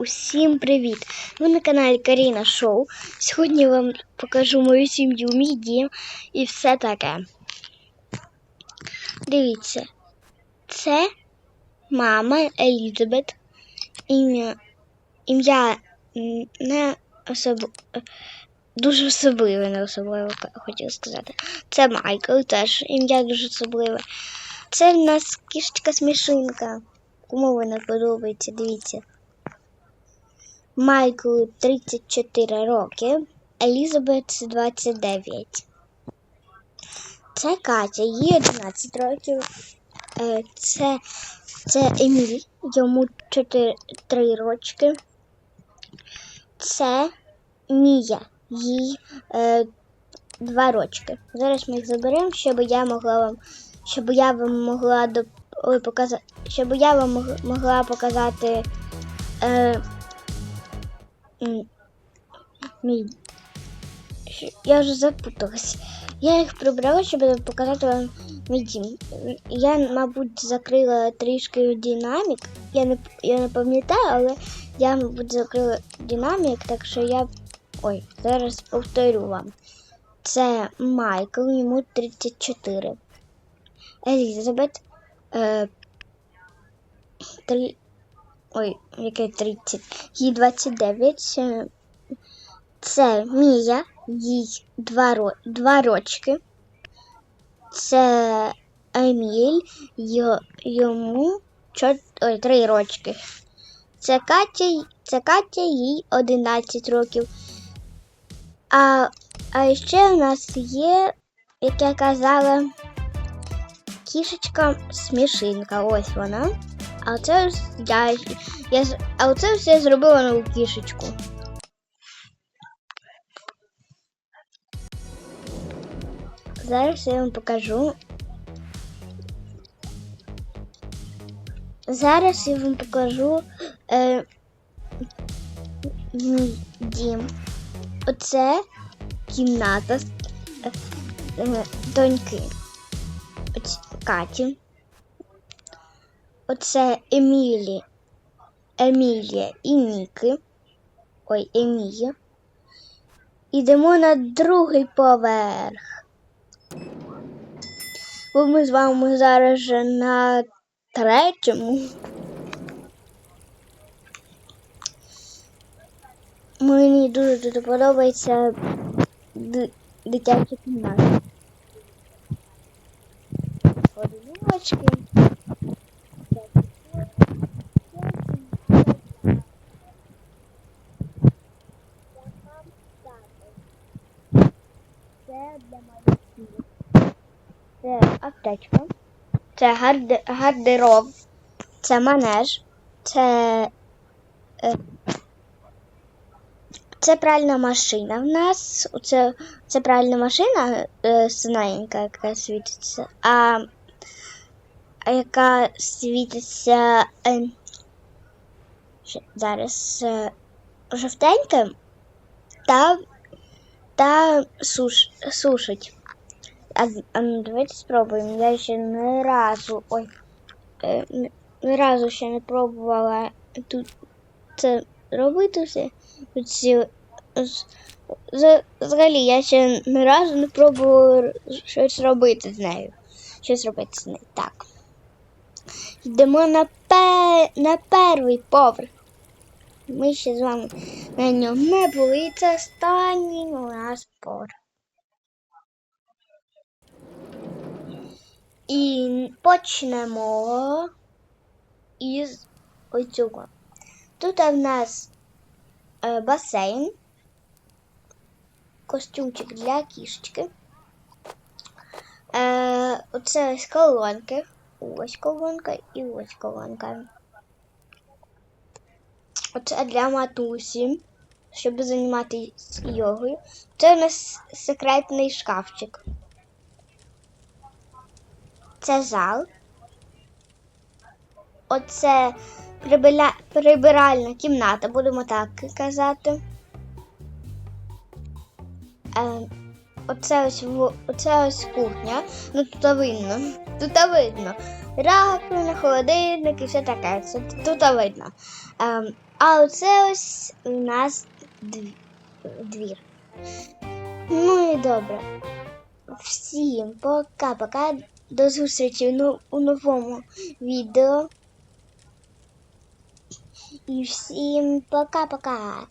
Усім привіт! Ви на каналі Каріна Шоу. Сьогодні я вам покажу мою сім'ю, мій дім і все таке. Дивіться, це мама Елізабет. Ім'я не особливо. Дуже особливе, не особливо хотіла сказати. Це Майкл, теж ім'я дуже особливе. Це в нас кішечка смішинка. Кому вона подобається, дивіться. Майклу 34 роки, Елізабет 29. Це Катя, їй 11 років. Е, Це, це Еміль, йому 4, 3 рочки. Це Мія, їй е, 2 рочки. Зараз ми їх заберемо, щоб я могла вам, щоб я вам могла до, ой, показати, щоб я вам могла показати. Е, Мій. Я вже запуталась. Я їх прибрала, щоб показати вам мій. Я, мабуть, закрила трішки динамік. Я не, я не пам'ятаю, але я, мабуть, закрила динамік, так що я. Ой, зараз повторю вам. Це Майкл, йому 34. Елізабет. Е, 3, Ой, яке 30. Їй 29. е, Це Мія, їй 2, 2 рочки. Це Еміль, йому 4... Ой, 3 рочки. Це Катя, це Катя, їй 11 років. А, а ще в нас є, як я казала, кішечка смішинка. Ось вона. А це я, я а оце все зробила нову кішечку. Зараз я вам покажу. Зараз я вам покажу е, дім. Оце кімната е, е, доньки. Оць Каті. Оце Емілі, Емілія і Ніки. Ой, Емія. Ідемо на другий поверх. Бо ми з вами зараз же на третьому. Мені дуже дуже подобається ди- дитяча кімната. Одиночки. Це для малюків. Це аптечка. Це гарде- гардероб. Це манеж. Це. е, Це пральна машина в нас. Це, це пральна машина е, синенька, яка світиться. А, яка світиться. Е, зараз жовтенька та, та суш, сушить. А, а ну, давайте спробуємо. Я ще не разу. Ой. Ні, ні разу ще не пробувала тут це робити все. Взагалі, я ще ні разу не пробувала щось робити з нею. Щось робити з нею. Так. Йдемо на, пе... на перший поверх. Ми ще з вами на ньому не були. І це останній у нас поверх. І почнемо із оцього. Тут в нас е, басейн, костюмчик для кішечки. Е, оце ось колонки. Ось колонка і ось колонка. Оце для матусі, щоб займатися йогою. Це у нас секретний шкафчик. Це зал. Оце прибиля... прибиральна кімната, будемо так казати. Е, оце ось оце ось кухня. Ну тут видно. Тут видно. Раковина, холодильник і все таке. Це тут видно. Е, А оце ось у нас двір. Ну і добре. Всім пока-пока. До зустрічі в но- у новому відео. І всім пока-пока.